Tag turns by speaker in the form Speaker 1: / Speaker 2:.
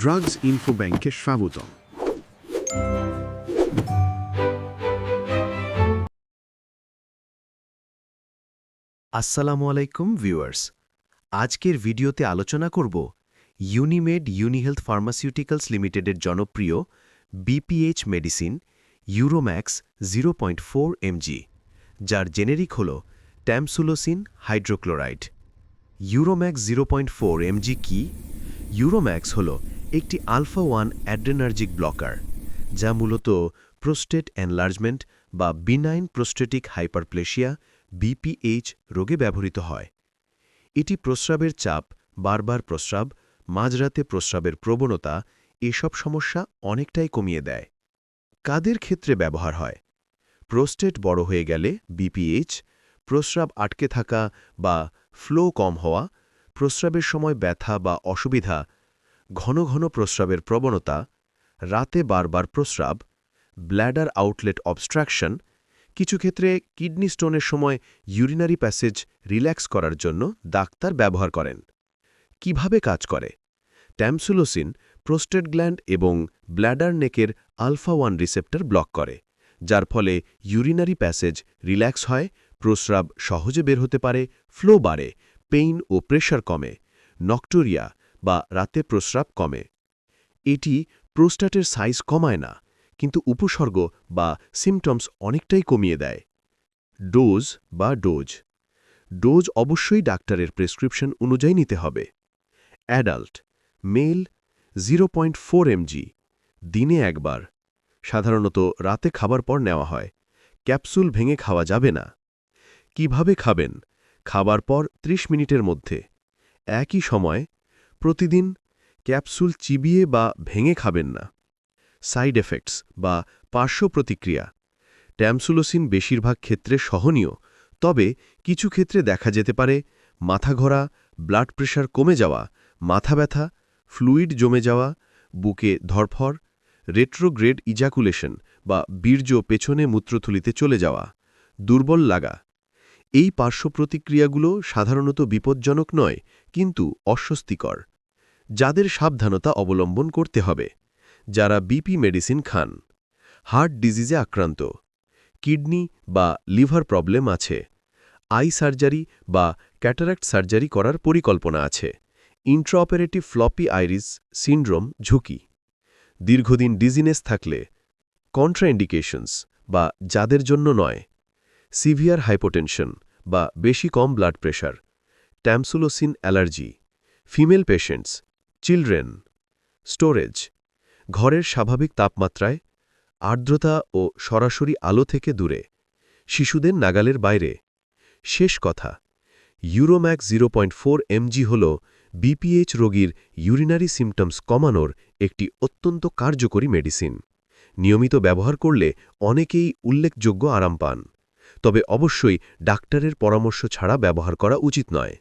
Speaker 1: Drugs info ব্যাংকে স্বাগতম
Speaker 2: আসসালামু আলাইকুম ভিউয়ার্স আজকের ভিডিওতে আলোচনা করব ইউনিমেড ইউনিহেলথ ফার্মাসিউটিক্যালস লিমিটেডের জনপ্রিয় BPH medicine Uromax zero point four mg যার জেনেরিক হল tamsulosin hydrochloride Uromax zero point four mg কি? ইউরোম্যাক্স হল একটি আলফা ওয়ান অ্যাড্রেনার্জিক ব্লকার, যা মূলত প্রোস্টেট এনলার্জমেন্ট বা বিনাইন প্রোস্টেটিক হাইপারপ্লেশিয়া, বিপিএইচ, রোগে ব্যবহৃত হয়। এটি প্রস্রাবের চাপ, বারবার প্রস্রাব, মাঝরাতে প্রস্রাবের প্রবণতা, এসব সমস্যা অনেকটাই কমিয়ে দেয়। কাদের ক্ষেত্রে ব্যবহার হয়? প্রোস্টেট বড় হয়ে গেলে বিপিএইচ, প্রস্রাব আটকে থাকা বা ফ্লো কম হওয়া, প্রস্রাবের সময় ব্যথা বা অসুবিধা ঘন ঘন প্রস্রাবের প্রবণতা, রাতে বারবার প্রস্রাব, ব্ল্যাডার আউটলেট অবস্ট্রাকশন, কিছু ক্ষেত্রে কিডনি স্টোনের সময় ইউরিনারি প্যাসেজ রিল্যাক্স করার জন্য ডাক্তার ব্যবহার করেন। কীভাবে কাজ করে? ট্যামসুলোসিন, প্রোস্টেট গ্ল্যান্ড এবং ব্ল্যাডার নেকের আলফা ওয়ান রিসেপ্টর ব্লক করে, যার ফলে ইউরিনারি প্যাসেজ রিল্যাক্স হয়, প্রস্রাব সহজে বের হতে পারে, ফ্লো বাড়ে, পেইন ও প্রেশার কমে, নকটোরিয়া বা রাতে প্রস্রাব কমে। এটি প্রোস্টাটের সাইজ কমায় না, কিন্তু উপসর্গ বা সিমটমস অনেকটাই কমিয়ে দেয়। ডোজ বা ডোজ। ডোজ অবশ্যই ডাক্তারের প্রেসক্রিপশন অনুযায়ী নিতে হবে। Adult. Male zero point four mg. দিনে একবার। সাধারণত রাতে খাবার পর নেওয়া হয়। ক্যাপসুল ভেঙে খাওয়া যাবে না। কীভাবে খাবেন? খাবার পর ৩০ মিনিটের মধ্যে। একই সময় প্রতিদিন ক্যাপসুল চিবিয়ে বা ভেঙে খাবেন না। সাইড এফেক্টস বা পার্শ্ব প্রতিক্রিয়া। ট্যামসুলোসিন বেশিরভাগ ক্ষেত্রে সহনীয়, তবে কিছু ক্ষেত্রে দেখা যেতে পারে মাথা ঘোরা, ব্লাড প্রেশার কমে যাওয়া, মাথা ব্যথা, ফ্লুইড জমে যাওয়া, বুকে ধরফর, রেট্রোগ্রেড ইজাকুলেশন বা বীর্য পেছনে মূত্রথলিতে চলে যাওয়া, দুর্বল লাগা। এই পার্শ্ব প্রতিক্রিয়াগুলো সাধারণত বিপজ্জনক নয়, কিন্তু অস্বস্তিকর। যাদের সাবধানতা অবলম্বন করতে হবে, যারা বিপি মেডিসিন খান। হার্ট ডিজিজে আক্রান্ত, কিডনি বা লিভার প্রবলেম আছে, আই সার্জারি বা ক্যাটারাক্ট সার্জারি করার পরিকল্পনা আছে, ইন্ট্রাঅপারেটিভ ফ্লপি আইরিস সিন্ড্রোম ঝুঁকি। দীর্ঘদিন ডিজিনেস থাকলে, কন্ট্রাইন্ডিকেশনস বা যাদের জন্য নয় সিভিয়ার হাইপোটেনশন বা বেশি কম blood pressure, tamsulosin allergy, female patients, children, storage, ঘরের স্বাভাবিক তাপমাত্রায়, আর্দ্রতা ও সরাসরি আলো থেকে দূরে, শিশুদের নাগালের বাইরে। শেষ কথা, Uromax zero point four mg হল বিপিএইচ রোগীর ইউরিনারি সিমটমস কমানোর একটি অত্যন্ত কার্যকরী মেডিসিন। নিয়মিত ব্যবহার করলে অনেকেই উল্লেখযোগ্য আরাম পান। তবে অবশ্যই ডাক্তারের পরামর্শ ছাড়া ব্যবহার করা উচিত নয়।